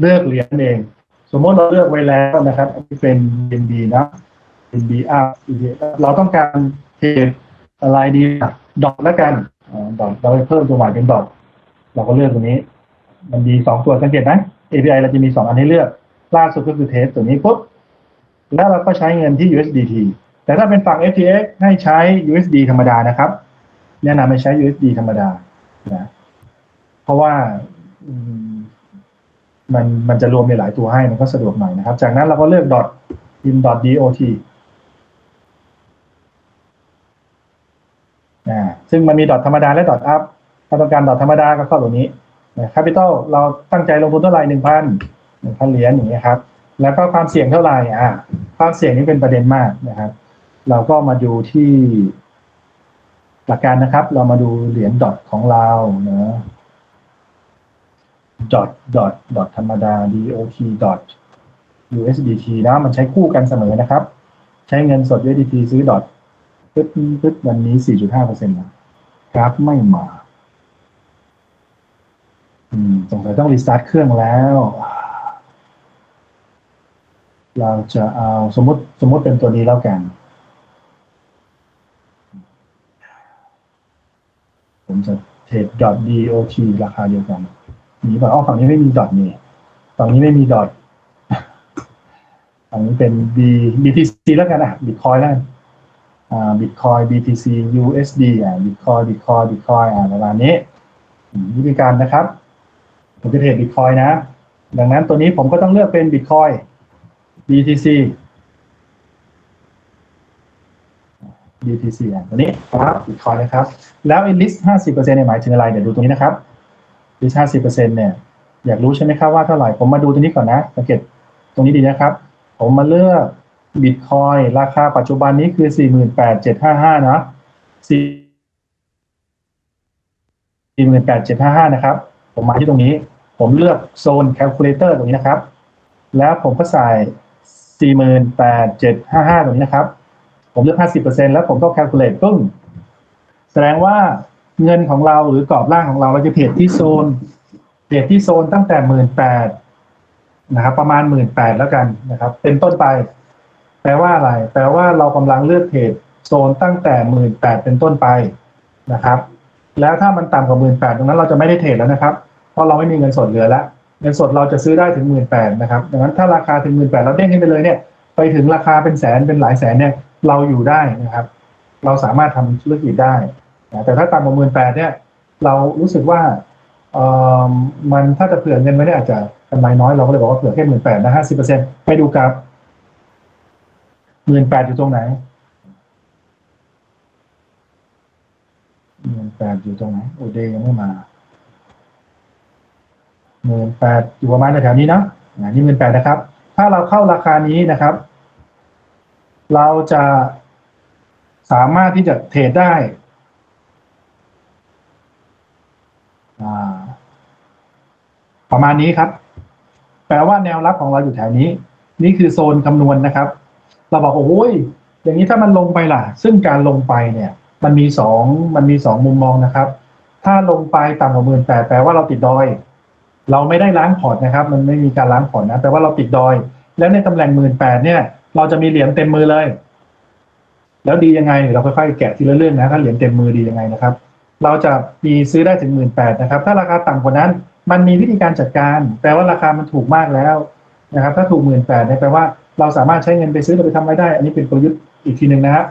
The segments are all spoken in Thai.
เลือกเหรียญเอง สมมติเราเลือกไว้แล้วนะครับอันนี้เป็น BNB นะ BNB อะเราต้องการเทรดอะไรดีดอทแล้วกันดอทเราไปเพิ่มตัวหมายเป็นดอทเราก็เลือกตรงนี้ มันมีสองตัวสังเกตไหม API เราจะมีสองอันให้เลือกล่าสุดก็คือเทสตัวนี้ปุ๊บแล้วเราก็ใช้เงินที่ USDT แต่ถ้าเป็นฝั่ง FTX ให้ใช้ USD ธรรมดานะครับ แนะนำให้ใช้ USD ธรรมดานะเพราะว่า มันมันจะรวมในหลายตัวให้มันก็สะดวกหน่อยนะครับ จากนั้นเราก็เลือก dot in dot dot ซึ่งมันมีดอทธรรมดาและดอทอัพถ้าต้องการดอทธรรมดาก็เข้าตัวนี้นะคาปิตอลเราตั้งใจลงทุนเท่าไหร่หนึ่งพันหนึ่งพันเหรียญอย่างเงี้ยครับ แล้วก็ความเสี่ยงเท่าไหร่อ่าความเสี่ยงนี้เป็นประเด็นมากนะครับ เราก็มาดูที่หลักการนะครับ เรามาดูเหรียญดอทของเราเนะ ดอทดอทดอทธรรมดา dot ดอท USDT นะมันใช้คู่กันเสมอนะครับ ใช้เงินสด USDT ซื้อดอทปึ๊บปึ๊บวันนี้ 4.5เปอร์เซ็นต์นะกราฟไม่มา อืมสงสัยต้องรีสตาร์ทเครื่องแล้ว เราจะเอาสมมติสมมติเป็นตัวนี้แล้วกัน ผมจะเทรด .dot ราคาเดียวกัน นี่ป่ะอ๋อฝั่งนี้ไม่มีดอทนี่ฝั่งนี้ไม่มีดอทฝั่งนี้เป็น B BTC แล้วกันอะ Bitcoin แล้วกันอ่า Bitcoin BTC USD อ่า Bitcoin Bitcoin Bitcoin อ่าประมาณนี้วิธีการนะครับ ผมจะเทรด Bitcoin นะ ดังนั้นตัวนี้ผมก็ต้องเลือกเป็น Bitcoin BTC BTC อะตัวนี้ครับ Bitcoin นะครับ แล้วไอ้ list 50%เนี่ยหมายถึงอะไร เดี๋ยวดูตรงนี้นะครับ ดิชาสิบเปอร์เซ็นต์เนี่ย อยากรู้ใช่ไหมครับว่าเท่าไหร่ ผมมาดูตรงนี้ก่อนนะสังเกตตรงนี้ดีนะครับ ผมมาเลือกบิตคอยราคาปัจจุบันนี้คือสี่หมื่นแปดเจ็ดห้าห้านะสี่สี่หมื่นแปดเจ็ดห้าห้านะครับ ผมมาที่ตรงนี้ ผมเลือกโซนแคลคูลเลเตอร์ตรงนี้นะครับ แล้วผมก็ใส่สี่หมื่นแปดเจ็ดห้าห้าตรงนี้นะครับ ผมเลือกห้าสิบเปอร์เซ็นต์แล้วผมก็แคลคูลเลตปึ้ง แสดงว่า เงินของเราหรือกรอบล่างของเราเราจะเทรดที่โซนเทรดที่โซนตั้งแต่หมื่นแปดนะครับ ประมาณหมื่นแปดแล้วกันนะครับ เป็นต้นไป แปลว่าอะไร แปลว่าเรากำลังเลือกเทรดโซนตั้งแต่หมื่นแปดเป็นต้นไปนะครับ แล้วถ้ามันต่ำกว่าหมื่นแปดตรงนั้นเราจะไม่ได้เทรดแล้วนะครับ เพราะเราไม่มีเงินสดเหลือแล้วเงินสดเราจะซื้อได้ถึงหมื่นแปดนะครับดังนั้นถ้าราคาถึงหมื่นแปดเราเด้งขึ้นไปเลยเนี่ย ไปถึงราคาเป็นแสนเป็นหลายแสนเนี่ย เราอยู่ได้นะครับ เราสามารถทำธุรกิจได้ แต่ถ้าต่ำกว่าหมื่นแปดเนี่ย เรารู้สึกว่าเออมันถ้าจะเผื่อเงินไว้เนี่ยอาจจะกำไรน้อยเราก็เลยบอกว่าเผื่อแค่หมื่นแปดนะห้าสิบเปอร์เซ็นต์ไปดูกราฟหมื่นแปดอยู่ตรงไหนหมื่นแปดอยู่ตรงไหนโอเดยังไม่มาหมื่นแปดอยู่ประมาณแถวนี้เนาะนี่หมื่นแปดนะครับ ถ้าเราเข้าราคานี้นะครับ เราจะสามารถที่จะเทรดได้อ่า ประมาณนี้ครับ แปลว่าแนวรับของเราอยู่แถวนี้ นี่คือโซนคำนวณนะครับ เราบอกโอ้ยอย่างนี้ถ้ามันลงไปล่ะ ซึ่งการลงไปเนี่ย มันมีสองมันมีสองมุมมองนะครับ ถ้าลงไปต่ำกว่าหมื่นแปดแปลว่าเราติดดอย เราไม่ได้ล้างพอร์ตนะครับ มันไม่มีการล้างพอร์ตนะแปลว่าเราติดดอย แล้วในตำแหน่งหมื่นแปดเนี่ย เราจะมีเหรียญเต็มมือเลย แล้วดียังไงเราค่อยๆแกะทีละเรื่องนะถ้าเหรียญเต็มมือดียังไงนะครับ เราจะมีซื้อได้ถึงหมื่นแปดนะครับ ถ้าราคาต่ำกว่านั้น มันมีวิธีการจัดการ แปลว่าราคามันถูกมากแล้วนะครับ ถ้าถูกหมื่นแปดเนี่ยแปลว่าเราสามารถใช้เงินไปซื้อเราไปทำอะไรได้ อันนี้เป็นกลยุทธ์อีกทีหนึ่งนะฮะ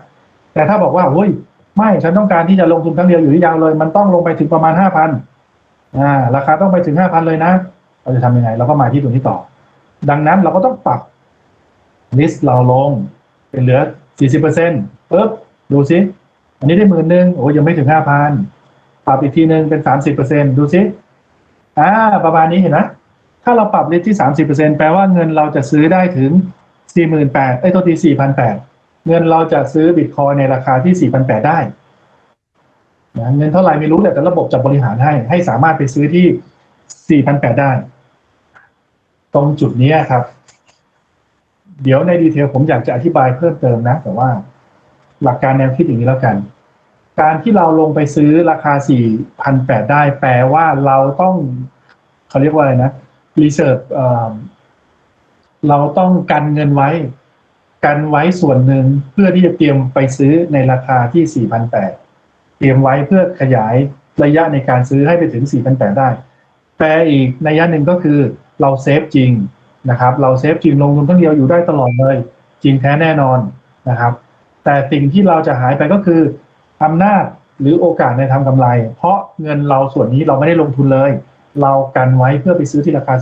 แต่ถ้าบอกว่าเฮ้ยไม่ฉันต้องการที่จะลงทุนครั้งเดียวอยู่ที่ยาวเลย มันต้องลงไปถึงประมาณห้าพันอ่าราคาต้องไปถึงห้าพันเลยนะ เราจะทำยังไง เราก็มาที่ตรงนี้ต่อ ดังนั้นเราก็ต้องปรับลิสต์เราลงเป็นเหลือ40เปอร์เซ็นต์ปึ๊บดูซิ อันนี้ได้หมื่นหนึ่งโอ้ยังไม่ถึงห้าพัน ปรับอีกทีหนึ่งเป็น30เปอร์เซ็นต์ดูซิอ่าประมาณนี้เห็นไหมถ้าเราปรับลิสต์ที่30เปอร์เซ็นต์แปลว่าเงินเราจะซื้อได้ถึง48,000ไอ้ตัวที4,800เงินเราจะซื้อบิตคอยในราคาที่4,800ได้นะเงินเท่าไหร่ไม่รู้แต่ระบบจะบริหารให้ ให้สามารถไปซื้อที่4,800ได้ ตรงจุดนี้ครับ เดี๋ยวในดีเทลผมอยากจะอธิบายเพิ่มเติมนะ แต่ว่าหลักการแนวคิดอย่างนี้แล้วกัน การที่เราลงไปซื้อราคา4,800ได้แปลว่าเราต้องเขาเรียกว่าอะไรนะรีเซิร์ฟเราต้องกันเงินไว้ กันไว้ส่วนหนึ่งเพื่อที่จะเตรียมไปซื้อในราคาที่4,800เตรียมไว้เพื่อขยายระยะในการซื้อให้ไปถึง4,800ได้แต่อีกในยยะหนึ่งก็คือเราเซฟจริงนะครับ เราเซฟจริงลงทุนทั้งเดียวอยู่ได้ตลอดเลย จริงแท้แน่นอนนะครับ แต่สิ่งที่เราจะหายไปก็คือ อำนาจหรือโอกาสในทำกำไร เพราะเงินเราส่วนนี้เราไม่ได้ลงทุนเลย เรากันไว้เพื่อไปซื้อที่ราคา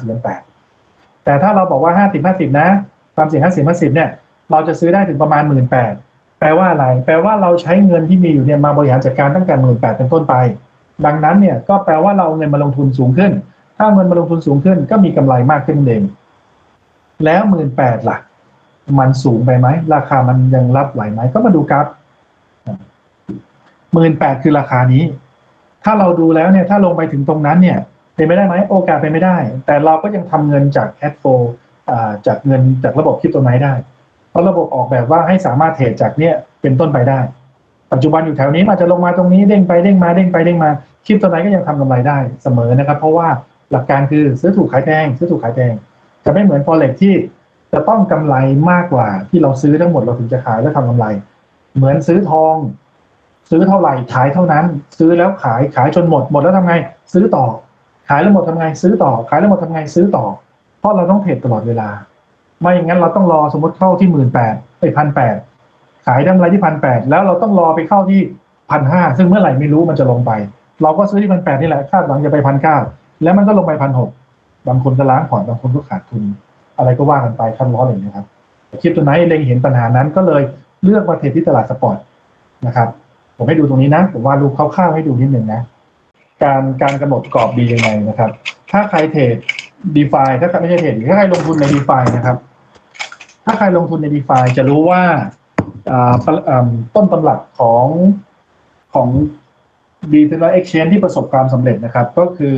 4,800แต่ถ้าเราบอกว่า50 50นะความเสี่ยง50 50เนี่ย เราจะซื้อได้ถึงประมาณ18,000แปดแปลว่าอะไร แปลว่าเราใช้เงินที่มีอยู่เนี่ยมาบริหารจัดการตั้งแต่18,000เป็นต้นไป ดังนั้นเนี่ยก็แปลว่าเราเงินมาลงทุนสูงขึ้น ถ้าเงินมาลงทุนสูงขึ้น ก็มีกำไรมากขึ้นเอง แล้ว18,000ล่ะ มันสูงไปไหมราคามันยังรับไหวไหมก็มาดูกราฟ 18,000คือราคานี้ ถ้าเราดูแล้วเนี่ย ถ้าลงไปถึงตรงนั้นเนี่ย เป็นไม่ได้ไหมโอกาสเป็นไม่ได้ แต่เราก็ยังทำเงินจากแคดโฟจากเงินจากระบบคริปโตไนท์ได้ เพราะระบบออกแบบว่าให้สามารถเทรดจากเนี่ยเป็นต้นไปได้ ปัจจุบันอยู่แถวนี้อาจจะลงมาตรงนี้เด้งไปเด้งมาเด้งไปเด้งมาคริปโตไนท์ก็ยังทำกำไรได้เสมอนะครับ เพราะว่าหลักการคือซื้อถูกขายแพงซื้อถูกขายแพงจะไม่เหมือน forex ที่จะต้องกำไรมากกว่าที่เราซื้อทั้งหมดเราถึงจะขายและทำกำไร เหมือนซื้อทอง ซื้อเท่าไหร่ขายเท่านั้น ซื้อแล้วขายขายจนหมดหมดแล้วทำไง ซื้อต่อ ขายแล้วหมดทำไง ซื้อต่อ ขายแล้วหมดทำไงซื้อต่อ เพราะเราต้องเทรดตลอดเวลา ไม่อย่างนั้นเราต้องรอสมมติเข้าที่หมื่นแปดไปพันแปดขายได้กำไรที่พันแปดแล้วเราต้องรอไปเข้าที่พันห้าซึ่งเมื่อไหร่ไม่รู้มันจะลงไป เราก็ซื้อที่พันแปดนี่แหละคาดหวังจะไปพันเก้าแล้วมันก็ลงไปพันหกบางคนก็ล้างพอร์ตบางคนก็ขาดทุน อะไรก็ว่ากันไปขั้นร้อนเลยนะครับคลิปตัวไหนเล็งเห็นปัญหานั้นก็เลยเลือกมาเทรดที่ตลาดสปอร์ตนะครับ ผมให้ดูตรงนี้นะ ผมว่ารูปคร่าวๆให้ดูนิดหนึ่งนะ การการกำหนดกรอบดียังไงนะครับ ถ้าใครเทรดดีฟาถ้าใครไม่ใช่เทรดถ้าใครลงทุนในดีฟานะครับ ถ้าใครลงทุนในดีฟาจะรู้ว่าต้นตำรับของของ d e c e n t r a l Exchange ที่ประสบความสำเร็จนะครับ ก็คือ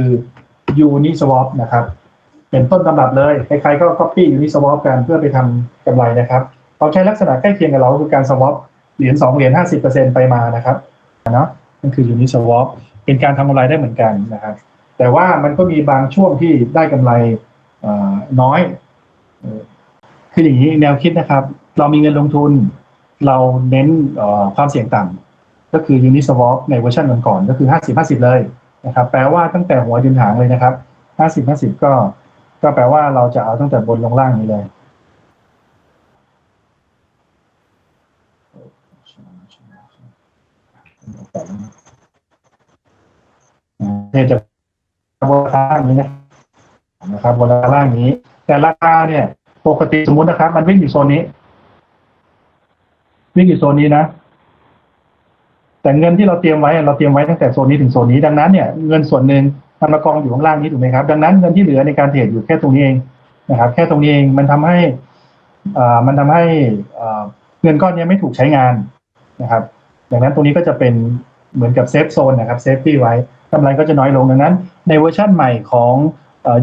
Uniswap นะครับ เป็นต้นตำรับเลยใครๆก็ copy Uniswap กันเพื่อไปทำกำไรนะครับเขาใช้ลักษณะใกล้เคียงกับเราคือการ swap เหรียญสองเหรียญห้าสิบเปอร์เซ็นไปมานะครับเนาะนั่นคือ Uniswap เป็นการทำกำไรได้เหมือนกันนะครับแต่ว่ามันก็มีบางช่วงที่ได้กำไรน้อยคืออย่างนี้แนวคิดนะครับ เรามีเงินลงทุน เราเน้นความเสี่ยงต่ำก็คือ Uniswap ในเวอร์ชันก่อนๆก็คือห้าสิบห้าสิบเลยนะครับแปลว่าตั้งแต่หัวจนหางเลยนะครับห้าสิบห้าสิบก็ ก็แปลว่าเราจะเอาตั้งแต่บนลงล่างนี้เลย เนี่ยจะบนล่างนี้นะนะครับบนล่างนี้ แต่ราคาเนี่ย ปกติสมมตินะครับ มันวิ่งอยู่โซนนี้ วิ่งอยู่โซนนี้นะแต่เงินที่เราเตรียมไว้เราเตรียมไว้ตั้งแต่โซนนี้ถึงโซนนี้ดังนั้นเนี่ยเงินส่วนหนึ่งมันมากองอยู่ข้างล่างนี้ถูกไหมครับ ดังนั้นเงินที่เหลือในการเทรดอยู่แค่ตรงนี้เองนะครับ แค่ตรงนี้เองมันทำให้อ่ามันทำให้อ่าเงินก้อนนี้ไม่ถูกใช้งานนะครับ ดังนั้นตรงนี้ก็จะเป็นเหมือนกับเซฟโซนนะครับเซฟตี้ไว้กำไรก็จะน้อยลงดังนั้น ในเวอร์ชั่นใหม่ของ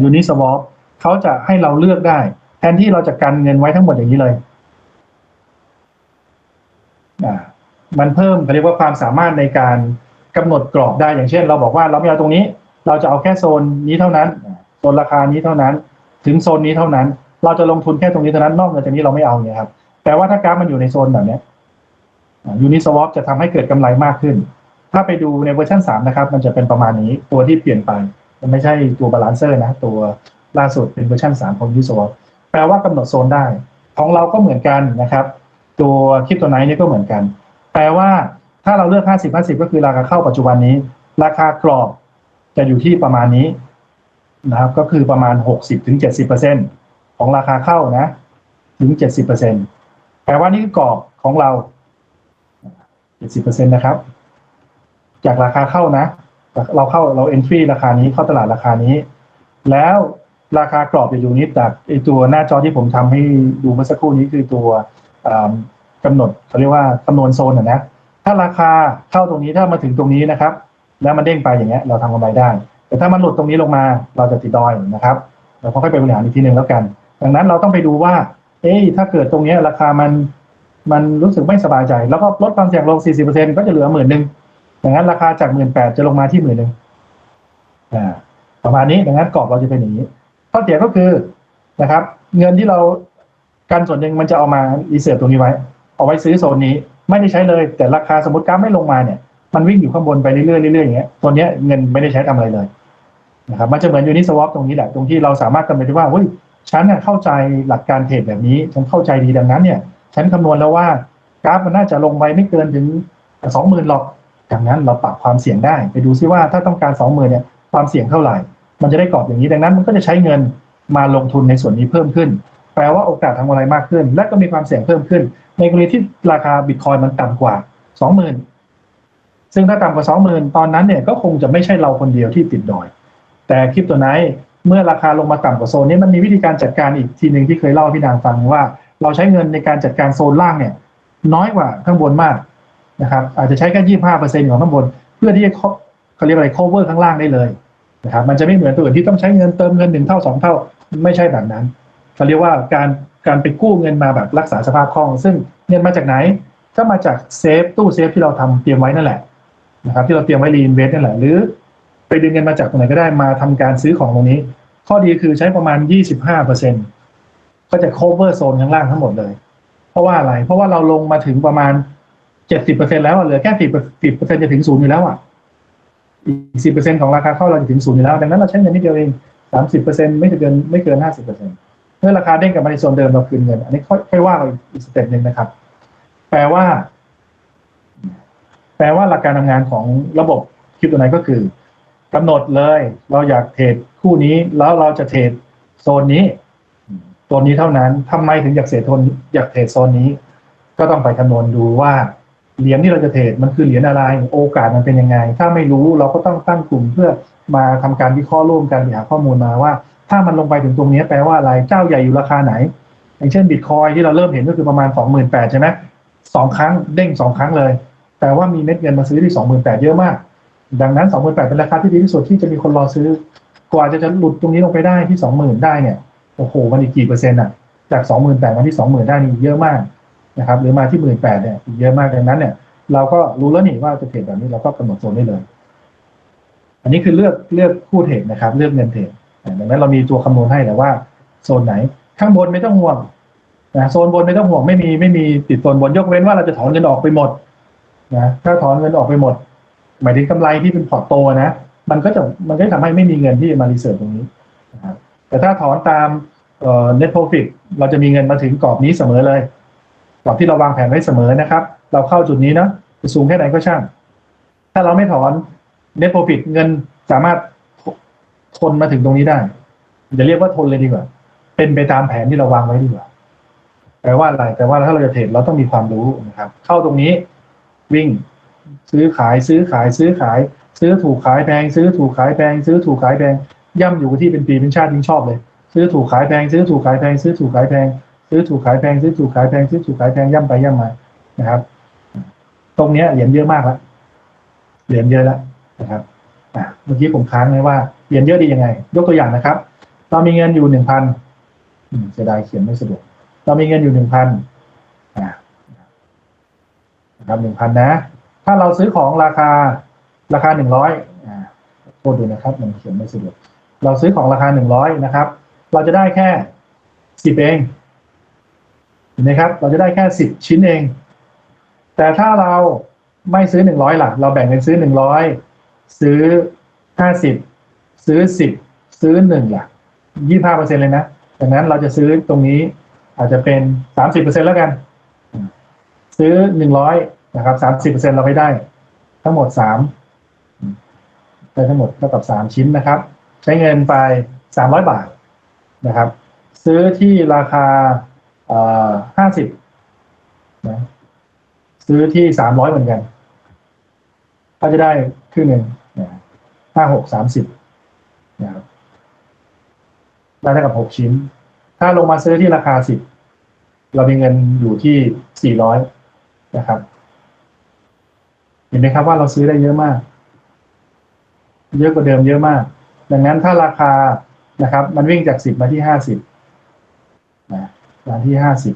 ยูนิสวอปเขาจะให้เราเลือกได้ แทนที่เราจะกันเงินไว้ทั้งหมดอย่างนี้เลยมันเพิ่มเขาเรียกว่าความสามารถในการกำหนดกรอบได้อย่างเช่น เราบอกว่าเราไม่เอาตรงนี้ เราจะเอาแค่โซนนี้เท่านั้นโซนราคานี้เท่านั้น ถึงโซนนี้เท่านั้น เราจะลงทุนแค่ตรงนี้เท่านั้นนอกจากนี้เราไม่เอาเนี่ยครับแต่ว่าถ้ากราฟมันอยู่ในโซนแบบนี้ ยูนิสวอปจะทำให้เกิดกำไรมากขึ้น ถ้าไปดูในเวอร์ชัน3นะครับ มันจะเป็นประมาณนี้ตัวที่เปลี่ยนไปมันไม่ใช่ตัวบาลานเซอร์นะ ตัวล่าสุดเป็นเวอร์ชัน3ของยูนิสวอปแปลว่ากำหนดโซนได้ ของเราก็เหมือนกันนะครับ ตัวคริปโตไนท์นี่ก็เหมือนกัน แปลว่าถ้าเราเลือก 50 50 ก็คือราคาเข้าปัจจุบันนี้ ราคากรอบจะอยู่ที่ประมาณนี้นะครับ ก็คือประมาณ 60ถึง70ของราคาเข้านะ ถึง 70แปลว่านี่คือกรอบของเรา 70%นะครับ จากราคาเข้านะ เราเข้าเรา entry ราคานี้เข้าตลาดราคานี้ แล้วราคากรอบจะอยู่นี้จากไอตัวหน้าจอที่ผมทำให้ดูเมื่อสักครู่นี้คือตัวกำหนดเขาเรียกว่าคำนวณโซนนะถ้าราคาเข้าตรงนี้ถ้ามาถึงตรงนี้นะครับ แล้วมันเด้งไปอย่างเงี้ยเราทำกำไรได้ แต่ถ้ามันหลุดตรงนี้ลงมาเราจะติดดอยนะครับเราค่อยไปบริหารอีกทีหนึ่งแล้วกัน ดังนั้นเราต้องไปดูว่า เอ้ถ้าเกิดตรงนี้ราคามัน มันรู้สึกไม่สบายใจ แล้วก็ลดความเสี่ยงลง 40%ก็จะเหลือหมื่นหนึ่งดังนั้นราคาจากหมื่นแปดจะลงมาที่หมื่นหนึ่งอ่าประมาณนี้ดังนั้นกรอบเราจะเป็นอย่างนี้ข้อเสียก็คือนะครับ เงินที่เรากันส่วนหนึ่งมันจะเอามารีเสิร์ฟตรงนี้ไว้ เอาไว้ซื้อโซนนี้ไม่ได้ใช้เลย แต่ราคาสมมติกราฟไม่ลงมาเนี่ยมันวิ่งอยู่ข้างบนไปเรื่อยๆเรื่อยๆอย่างเงี้ยตัวเนี้ยเงินไม่ได้ใช้ทำอะไรเลยนะครับมันจะเหมือนยูนิสวอปตรงนี้แหละตรงที่เราสามารถกำหนดได้ว่าเฮ้ยฉันเนี่ยเข้าใจหลักการเทรดแบบนี้ฉันเข้าใจดีดังนั้นเนี่ย ฉันคำนวณแล้วว่ากราฟมันน่าจะลงไปไม่เกินถึงสองหมื่นหรอกดังนั้นเราปรับความเสี่ยงได้ ไปดูซิว่าถ้าต้องการสองหมื่นเนี่ยความเสี่ยงเท่าไหร่ มันจะได้กรอบอย่างนี้ ดังนั้นมันก็จะใช้เงินมาลงทุนในส่วนนี้เพิ่มขึ้น แปลว่าโอกาสทำอะไรมากขึ้น และก็มีความเสี่ยงเพิ่มขึ้น ในกรณีที่ราคาบิตคอยมันต่ำกว่าสองหมื่นซึ่งถ้าต่ำกว่าสองหมื่นตอนนั้นเนี่ยก็คงจะไม่ใช่เราคนเดียวที่ติดดอย แต่คริปตัวไนเมื่อราคาลงมาต่ำกว่าโซนนี้มันมีวิธีการจัดการอีกทีหนึ่งที่เคยเล่าพี่นางฟังว่า เราใช้เงินในการจัดการโซนล่างเนี่ย น้อยกว่าข้างบนมากนะครับ อาจจะใช้แค่ยี่ห้าเปอร์เซ็นของข้างบน เพื่อที่จะเขาเรียกอะไร cover ข้างล่างได้เลยนะครับมันจะไม่เหมือนตัวอื่นที่ต้องใช้เงินเติมเงินหนึ่งเท่าสองเท่าไม่ใช่แบบนั้นเขาเรียกว่าการการไปกู้เงินมาแบบรักษาสภาพคล่อง ซึ่งเงินมาจากไหนก็มาจากเซฟตู้เซฟที่เราทำเตรียมไว้นั่นแหละนะครับที่เราเตรียมไว้รีนเวสนั่นแหละหรือ ไปดึงเงินมาจากตรงไหนก็ได้มาทำการซื้อของตรงนี้ ข้อดีคือใช้ประมาณยี่สิบห้าเปอร์เซ็นต์ ก็จะ cover โซนข้างล่างทั้งหมดเลย เพราะว่าอะไร เพราะว่าเราลงมาถึงประมาณเจ็ดสิบเปอร์เซ็นแล้วอะเหลือแค่สิบสิบเปอร์เซ็นจะถึงศูนย์อยู่แล้วอะอีกสิบเปอร์เซ็นของราคาเข้าเราจะถึงศูนย์อยู่แล้ว ดังนั้นเราใช้เงินนิดเดียวเองสามสิบเปอร์เซ็นไม่เกินไม่เกินห้าสิบเปอร์เซ็นเมื่อราคาเด้งกลับมาในโซนเดิมเราคืนเงิน อันนี้ค่อยค่อยว่ากันอีกสเต็ปหนึ่งนะครับ แปลว่า แปลว่าหลักการทำงานของระบบคริปโตไนก็คือกำหนดเลย เราอยากเทรดคู่นี้แล้วเราจะเทรดโซนนี้ ตัวนี้เท่านั้นทำไมถึงอยากเทรดโซนอยากเทรดโซนนี้ ก็ต้องไปคำนวณดูว่าเหรียญที่เราจะเทรดมันคือเหรียญอะไรโอกาสมันเป็นยังไง ถ้าไม่รู้เราก็ต้องตั้งกลุ่มเพื่อมาทำการวิเคราะห์ร่วมกันหาข้อมูลมาว่า ถ้ามันลงไปถึงตรงนี้แปลว่าอะไรเจ้าใหญ่อยู่ราคาไหน อย่างเช่นบิตคอยที่เราเริ่มเห็นก็คือประมาณสองหมื่นแปดใช่ไหมสองครั้งเด้งสองครั้งเลย แต่ว่ามีเม็ดเงินมาซื้อที่สองหมื่นแปดเยอะมาก ดังนั้นสองหมื่นแปดเป็นราคาที่ดีที่สุดที่จะมีคนรอซื้อกว่าจะจะหลุดตรงนี้ลงไปได้ที่สองหมื่นได้เนี่ย โอ้โหมันอีกกี่เปอร์เซ็นต์อะจากสองหมื่นแปดมาที่สองหมื่นได้นี่เยอะมากนะครับ หรือมาที่หมื่นแปดเนี่ยอีกเยอะมากดังนั้นเนี่ย เราก็รู้แล้วนี่ว่าจะเทรดแบบนี้เราก็กำหนดโซนได้เลย อันนี้คือเลือกเลือกคู่เทรดนะครับ เลือกเงินเทรดดังนั้นเรามีตัวคำนวณให้แล้วว่าโซนไหนข้างบนไม่ต้องห่วงนะโซนบนไม่ต้องห่วงไม่มีไม่มีติดโซนบนยกเว้นว่าเราจะถอนเงินออกไปหมดนะถ้าถอนเงินออกไปหมด หมายถึงกำไรที่เป็นพอร์ตโตนะ มันก็จะมันก็ทำให้ไม่มีเงินที่มารีเสิร์ฟตรงนี้ แต่ถ้าถอนตามเอ่อ net profit เราจะมีเงินมาถึงกรอบนี้เสมอเลยกรอบที่เราวางแผนไว้เสมอนะครับ เราเข้าจุดนี้นะจะสูงแค่ไหนก็ช่าง ถ้าเราไม่ถอน net profit เงินสามารถทนมาถึงตรงนี้ได้จะเรียกว่าทนเลยดีกว่า เป็นไปตามแผนที่เราวางไว้ดีกว่าแปลว่าอะไรแปลว่าถ้าเราจะเทรดเราต้องมีความรู้นะครับ เข้าตรงนี้วิ่งซื้อขายซื้อขายซื้อขาย ซื้อถูกขายแพงซื้อถูกขายแพงซื้อถูกขายแพง ย่ำอยู่กับที่เป็นปีเป็นชาติยิ่งชอบเลย ซื้อถูกขายแพงซื้อถูกขายแพงซื้อถูกขายแพงซื้อถูกขายแพงซื้อถูกขายแพงซื้อถูกขายแพงย่ำไปย่ำมานะครับ ตรงเนี้ยเหรียญเยอะมากแล้วเหรียญเยอะแล้วนะครับเมื่อกี้ผมค้างไว้ว่าเหรียญเยอะดียังไง ยกตัวอย่างนะครับ เรามีเงินอยู่หนึ่งพันเสียดายเขียนไม่สะดวกเรามีเงินอยู่หนึ่งพันนะครับหนึ่งพันนะ ถ้าเราซื้อของราคาราคาหนึ่งร้อยอ่าโทษดูนะครับ มันเขียนไม่สะดวก เราซื้อของราคาหนึ่งร้อยนะครับ เราจะได้แค่สิบเองเห็นไหมครับ เราจะได้แค่สิบชิ้นเอง แต่ถ้าเราไม่ซื้อหนึ่งร้อยหลักเราแบ่งเป็นซื้อหนึ่งร้อยซื้อห้าสิบซื้อสิบซื้อหนึ่งหลักยี่ห้าเปอร์เซ็นเลยนะดังนั้นเราจะซื้อตรงนี้อาจจะเป็นสามสิบเปอร์เซ็นแล้วกัน ซื้อหนึ่งร้อยนะครับสามสิบเปอร์เซ็นเราไปได้ ทั้งหมดสามได้ทั้งหมดเท่ากับสามชิ้นนะครับ ใช้เงินไปสามร้อยบาทนะครับ ซื้อที่ราคาห้าสิบนะซื้อที่สามร้อยเหมือนกัน ก็จะได้ครึ่งหนึ่งห้าหกสามสิบนะครับได้เท่ากับหกชิ้น ถ้าลงมาซื้อที่ราคาสิบเรามีเงินอยู่ที่สี่ร้อยนะครับ เห็นไหมครับว่าเราซื้อได้เยอะมาก เยอะกว่าเดิมเยอะมาก ดังนั้นถ้าราคานะครับ มันวิ่งจากสิบมาที่ห้าสิบนะมาที่ห้าสิบ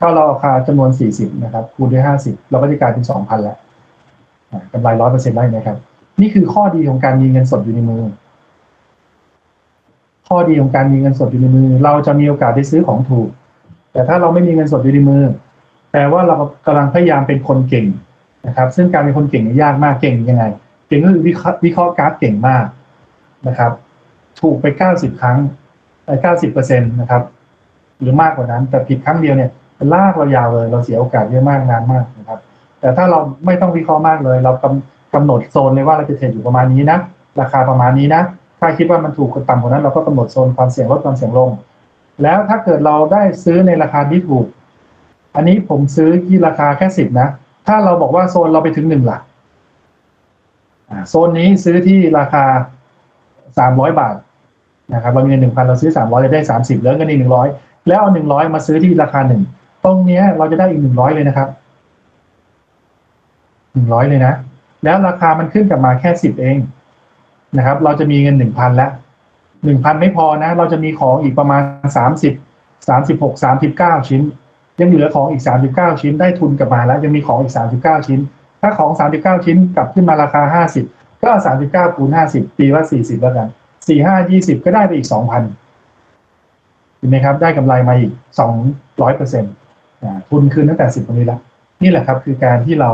ถ้าเราราคาจำนวนสี่สิบนะครับ คูณด้วยห้าสิบเราก็จะกลายเป็นสองพันแล้วกำไรร้อยเปอร์เซ็นต์ได้ไหมครับ นี่คือข้อดีของการมีเงินสดอยู่ในมือ ข้อดีของการมีเงินสดอยู่ในมือ เราจะมีโอกาสได้ซื้อของถูก แต่ถ้าเราไม่มีเงินสดอยู่ในมือแปลว่าเรากำลังพยายามเป็นคนเก่งนะครับ ซึ่งการเป็นคนเก่งนี่ยากมากเก่งยังไง เก่งก็คือวิเคราะห์วิเคราะห์กราฟเก่งมากนะครับ ถูกไปเก้าสิบครั้งเก้าสิบเปอร์เซ็นต์นะครับ หรือมากกว่านั้น แต่ผิดครั้งเดียวเนี่ยลากเรายาวเลย เราเสียโอกาสเยอะมากนานมากนะครับ แต่ถ้าเราไม่ต้องวิเคราะห์มากเลย เรากำกำหนดโซนเลยว่าเราจะเทรดอยู่ประมาณนี้นะราคาประมาณนี้นะ ถ้าคิดว่ามันถูกกว่าต่ำกว่านั้น เราก็กำหนดโซนความเสี่ยงลดความเสี่ยงลง แล้วถ้าเกิดเราได้ซื้อในราคาที่ถูก อันนี้ผมซื้อที่ราคาแค่สิบนะ ถ้าเราบอกว่าโซนเราไปถึงหนึ่งหลัก โซนนี้ซื้อที่ราคาสามร้อยบาทนะครับเรามีเงินหนึ่งพันเราซื้อสามร้อยได้สามสิบแล้วเงินอีกหนึ่งร้อยแล้วเอาหนึ่งร้อยมาซื้อที่ราคาหนึ่งตรงเนี้ยเราจะได้อีกหนึ่งร้อยเลยนะครับหนึ่งร้อยเลยนะ แล้วราคามันขึ้นกลับมาแค่สิบเองนะครับ เราจะมีเงินหนึ่งพันแล้วหนึ่งพันไม่พอนะ เราจะมีของอีกประมาณสามสิบสามสิบหกสามสิบเก้าชิ้น ยังเหลือของอีก39ชิ้นได้ทุนกลับมาแล้วยังมีของอีก39ชิ้น ถ้าของ 39 ชิ้นกลับขึ้นมาราคา 50 ก็39คูณ50 ตีว่า 40 แล้วกัน 4 5 20 ก็ได้ไปอีก 2,000เห็นไหมครับ ได้กำไรมาอีก 200เปอร์เซ็นต์ทุนคืนตั้งแต่ 10วันนี้แล้ว นี่แหละครับคือการที่เรา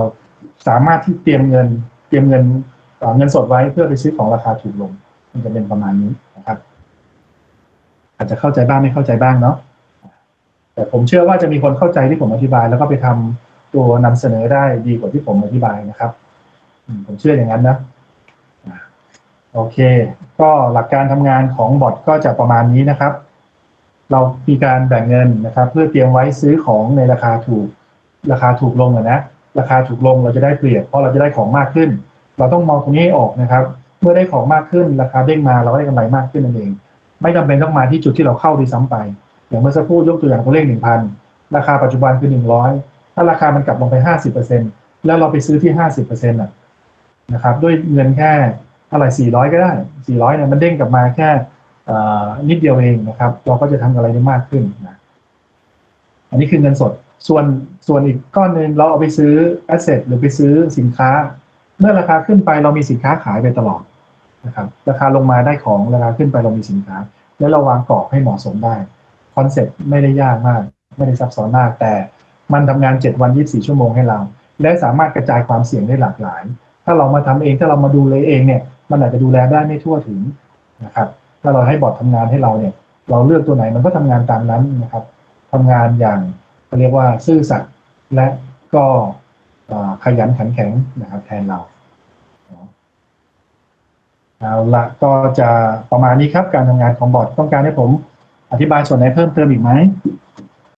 สามารถที่เตรียมเงิน เตรียมเงินเอ่อเงินสดไว้เพื่อไปซื้อของราคาถูกลง มันจะเป็นประมาณนี้นะครับ อาจจะเข้าใจบ้างไม่เข้าใจบ้างเนาะแต่ผมเชื่อว่าจะมีคนเข้าใจที่ผมอธิบายแล้วก็ไปทำ ตัวนำเสนอได้ดีกว่าที่ผมอธิบายนะครับ ผมเชื่ออย่างนั้นนะโอเค ก็หลักการทำงานของบอทก็จะประมาณนี้นะครับ เรามีการแบ่งเงินนะครับ เพื่อเตรียมไว้ซื้อของในราคาถูก ราคาถูกลงนะราคาถูกลงเราจะได้เปรียบเพราะเราจะได้ของมากขึ้น เราต้องมองตรงนี้ออกนะครับ เมื่อได้ของมากขึ้น ราคาเด้งมาเราก็ได้กำไรมากขึ้นนั่นเอง ไม่จำเป็นต้องมาที่จุดที่เราเข้าดีซ้ำไป อย่างเมื่อสักครู่ยกตัวอย่างตัวเลขหนึ่งพันราคาปัจจุบันคือหนึ่งร้อย ถ้าราคามันกลับลงไปห้าสิบเปอร์เซ็นแล้วเราไปซื้อที่ห้าสิบเปอร์เซ็นต์อะนะครับ ด้วยเงินแค่เท่าไหร่สี่ร้อยก็ได้สี่ร้อยเนี่ยมันเด้งกลับมาแค่อนิดเดียวเองนะครับ เราก็จะทำอะไรได้มากขึ้นนะอันนี้คือเงินสดส่วนส่วนอีกก้อนหนึ่งเราเอาไปซื้อแอสเซทหรือไปซื้อสินค้า เมื่อราคาขึ้นไปเรามีสินค้าขายไปตลอดนะครับ ราคาลงมาได้ของราคาขึ้นไปเรามีสินค้า แล้วเราวางกรอบให้เหมาะสมได้คอนเซ็ปต์ไม่ได้ยากมาก ไม่ได้ซับซ้อนมากแต่ มันทำงาน 7 วัน 24 ชั่วโมงให้เรา และสามารถกระจายความเสี่ยงได้หลากหลาย ถ้าเรามาทำเองถ้าเรามาดูเลยเองเนี่ยมันอาจจะดูแลได้ไม่ทั่วถึงนะครับถ้าเราให้บอร์ดทำงานให้เราเนี่ย เราเลือกตัวไหนมันก็ทำงานตามนั้นนะครับทำงานอย่างเรียกว่าซื่อสัตย์และก็ขยันขันแข็งนะครับแทนเราเอาละก็จะประมาณนี้ครับการทำงานของบอร์ดต้องการให้ผมอธิบายส่วนไหนเพิ่มเติมอีกไหม